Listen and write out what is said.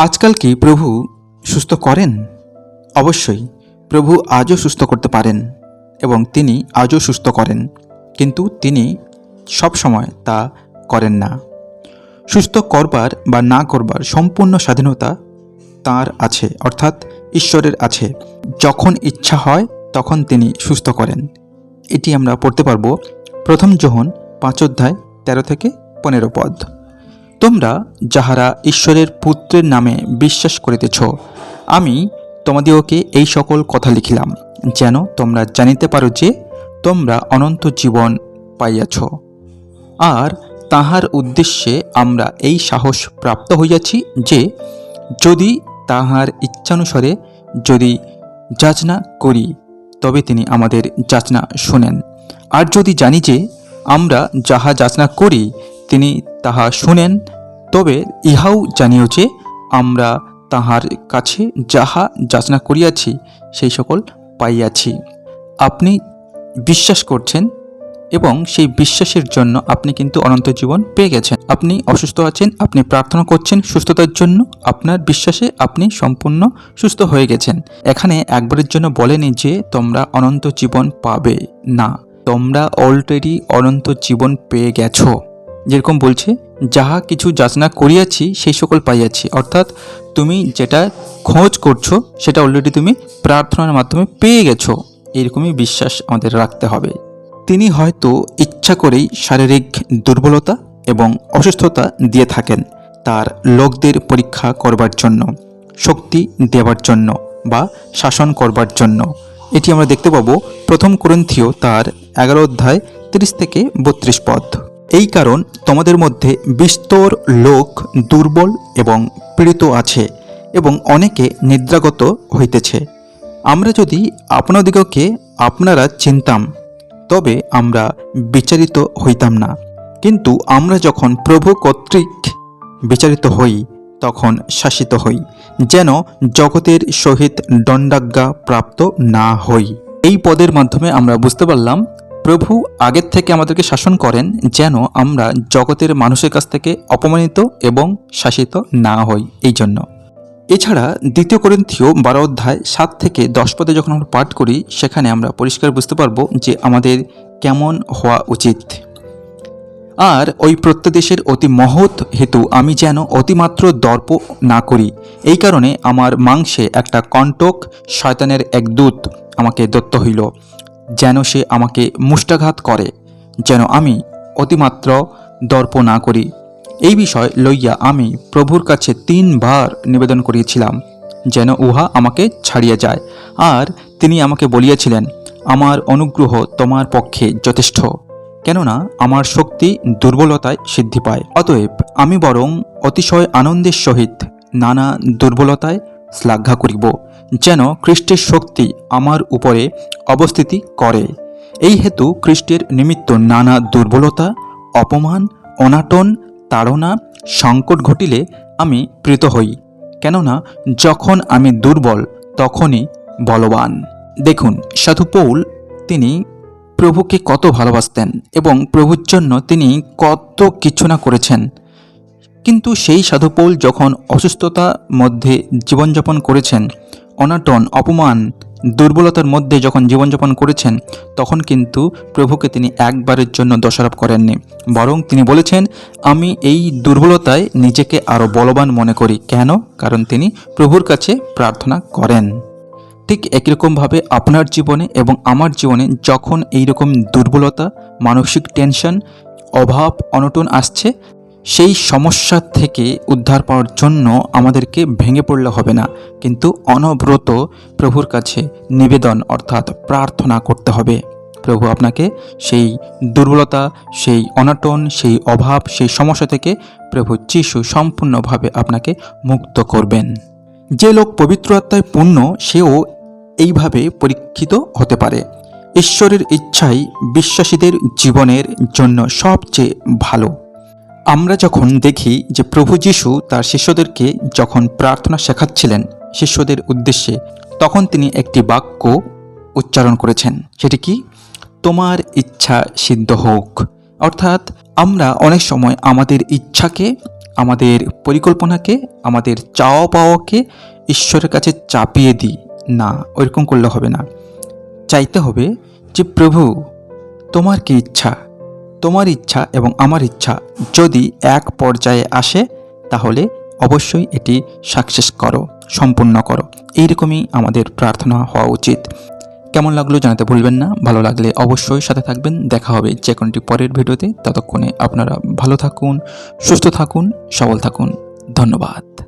আজকাল কি প্রভু সুস্থ করেন? অবশ্যই, প্রভু আজও সুস্থ করতে পারেন এবং তিনি আজও সুস্থ করেন, কিন্তু তিনি সব সময় তা করেন না। সুস্থ করবার বা না করবার সম্পূর্ণ স্বাধীনতা তার আছে, অর্থাৎ ঈশ্বরের আছে। যখন ইচ্ছা হয়, তখন তিনি সুস্থ করেন। এটি আমরা পড়তে পারব প্রথম যোহন পাঁচ অধ্যায় তেরো থেকে পনেরো পদ। তোমরা যাহারা ঈশ্বরের পুত্রের নামে বিশ্বাস করিতেছ, আমি তোমাদিওকে এই সকল কথা লিখিলাম, যেন তোমরা জানিতে পারো যে তোমরা অনন্ত জীবন পাইয়াছ। আর তাহার উদ্দেশ্যে আমরা এই সাহস প্রাপ্ত হইয়াছি যে যদি তাহার ইচ্ছানুসারে যদি যাচনা করি, তবে তিনি আমাদের যাচনা শোনেন। আর যদি জানি যে আমরা যাহা যাচনা করি তিনি তাহা শুনেন, তবে ইহাও জানিও যে আমরা তাহার কাছে যাহা যাচনা করিয়াছি, সেই সকল পাইয়াছি। আপনি বিশ্বাস করছেন এবং সেই বিশ্বাসের জন্য আপনি কিন্তু অনন্ত জীবন পেয়ে গেছেন। আপনি অসুস্থ আছেন, আপনি প্রার্থনা করছেন সুস্থতার জন্য, আপনার বিশ্বাসে আপনি সম্পূর্ণ সুস্থ হয়ে গেছেন। এখানে একবারের জন্য বলেনি যে তোমরা অনন্ত জীবন পাবে না। তোমরা অলরেডি অনন্ত জীবন পেয়ে গেছো। যেরকম বলছে, যাহা কিছু যাচনা করিয়াছি, সেই সকল পাইয়াছি। অর্থাৎ, তুমি যেটা খোঁজ করছ, সেটা অলরেডি তুমি প্রার্থনার মাধ্যমে পেয়ে গেছো। এরকমই বিশ্বাস আমাদের রাখতে হবে। তিনি হয়তো ইচ্ছা করেই শারীরিক দুর্বলতা এবং অসুস্থতা দিয়ে থাকেন, তার লোকদের পরীক্ষা করবার জন্য, শক্তি দেওয়ার জন্য বা শাসন করবার জন্য। এটি আমরা দেখতে পাবো প্রথম করন্থীয় তার এগারো অধ্যায় তিরিশ থেকে বত্রিশ পদ। এই কারণ তোমাদের মধ্যে বিস্তর লোক দুর্বল এবং পীড়িত আছে এবং অনেকে নিদ্রাগত হইতেছে। আমরা যদি আপনাদিগকে আপনারা চিনতাম, তবে আমরা বিচারিত হইতাম না। কিন্তু আমরা যখন প্রভু কর্তৃক বিচারিত হই, তখন শাসিত হই, যেন জগতের সহিত দণ্ডাজ্ঞা প্রাপ্ত না হই। এই পদের মাধ্যমে আমরা বুঝতে পারলাম প্রভু আগের থেকে আমাদেরকে শাসন করেন যেন আমরা জগতের মানুষের কাছ থেকে অপমানিত এবং শাসিত না হই এই জন্য। এছাড়া দ্বিতীয় করিন্থীয় বারো অধ্যায় সাত থেকে দশ পদে যখন আমরা পাঠ করি, সেখানে আমরা পরিষ্কার বুঝতে পারব যে আমাদের কেমন হওয়া উচিত। আর ওই প্রত্যদেশের অতি মহৎ হেতু, আমি যেন অতিমাত্র দর্প না করি। এই কারণে আমার মাংসে একটা কণ্টক, শয়তানের এক দূত আমাকে দত্ত হইল। যেন সে আমাকে মুষ্টাঘাত করে, যেন আমি অতিমাত্র দর্প না করি। এই বিষয় লইয়া আমি প্রভুর কাছে তিনবার নিবেদন করিয়েছিলাম, যেন উহা আমাকে ছাড়িয়া যায়। আর তিনি আমাকে বলিয়াছিলেন, আমার অনুগ্রহ তোমার পক্ষে যথেষ্ট, কেননা আমার শক্তি দুর্বলতায় সিদ্ধি পায়। অতএব আমি বরং অতিশয় আনন্দের সহিত নানা দুর্বলতায় শ্লাঘা করিব। যেন খ্রিস্টের শক্তি আমার উপরে অবস্থিতি করে। এই হেতু খ্রিস্টের নিমিত্ত নানা দুর্বলতা, অপমান, অনাটন, তাড়না, সংকট ঘটিলে আমি প্রীত হই, কেননা যখন আমি দুর্বল, তখনই বলবান। দেখুন, সাধু পৌল তিনি প্রভুকে কত ভালোবাসতেন এবং প্রভুর জন্য তিনি কত কিছু না করেছেন। কিন্তু সেই সাধুপৌল যখন অসুস্থতার মধ্যে জীবনযাপন করেছেন অনাটন, অপমান, দুর্বলতার মধ্যে যখন জীবনযাপন করেছেন, তখন কিন্তু প্রভুকে তিনি একবারের জন্য দোষারোপ করেননি। বরং তিনি বলেছেন, আমি এই দুর্বলতায় নিজেকে আরও বলবান মনে করি। কেন? কারণ তিনি প্রভুর কাছে প্রার্থনা করেন। ঠিক একই রকমভাবে আপনার জীবনে এবং আমার জীবনে যখন এই রকম দুর্বলতা, মানসিক টেনশন, অভাব, অনটন আসছে সেই সমস্যা থেকে উদ্ধার পাওয়ার জন্য আমাদেরকে ভেঙে পড়লে হবে না। কিন্তু অনব্রত প্রভুর কাছে নিবেদন অর্থাৎ প্রার্থনা করতে হবে। প্রভু আপনাকে সেই দুর্বলতা, সেই অনটন, সেই অভাব, সেই সমস্যা থেকে প্রভু যিশু সম্পূর্ণভাবে আপনাকে মুক্ত করবেন। যে লোক পবিত্র আত্মায় পূর্ণ, সেও এইভাবে পরীক্ষিত হতে পারে। ঈশ্বরের ইচ্ছাই বিশ্বাসীদের জীবনের জন্য সবচেয়ে ভালো। আমরা যখন দেখি যে প্রভু যিশু তার শিষ্যদেরকে যখন প্রার্থনা শেখাচ্ছিলেন শিষ্যদের উদ্দেশ্যে, তখন তিনি একটি বাক্য উচ্চারণ করেছেন। সেটি কি? তোমার ইচ্ছা সিদ্ধ হোক। অর্থাৎ আমরা অনেক সময় আমাদের ইচ্ছাকে, আমাদের পরিকল্পনাকে, আমাদের চাওয়া পাওয়াকে ঈশ্বরের কাছে চাপিয়ে দিই। না, ওইরকম করলে হবে না। চাইতে হবে যে, প্রভু, তোমার কি ইচ্ছা? তোমার ইচ্ছা এবং আমার ইচ্ছা যদি এক পর্যায়ে আসে, তাহলে অবশ্যই এটি সাকসেস করো, সম্পূর্ণ করো। এইরকমই আমাদের প্রার্থনা হওয়া উচিত। কেমন লাগল জানাতে ভুলবেন না। ভালো লাগলে অবশ্যই সাথে থাকবেন। দেখা হবে যে কোনোটি পরের ভিডিওতে। ততক্ষণে আপনারা ভালো থাকুন, সুস্থ থাকুন, সবল থাকুন। ধন্যবাদ।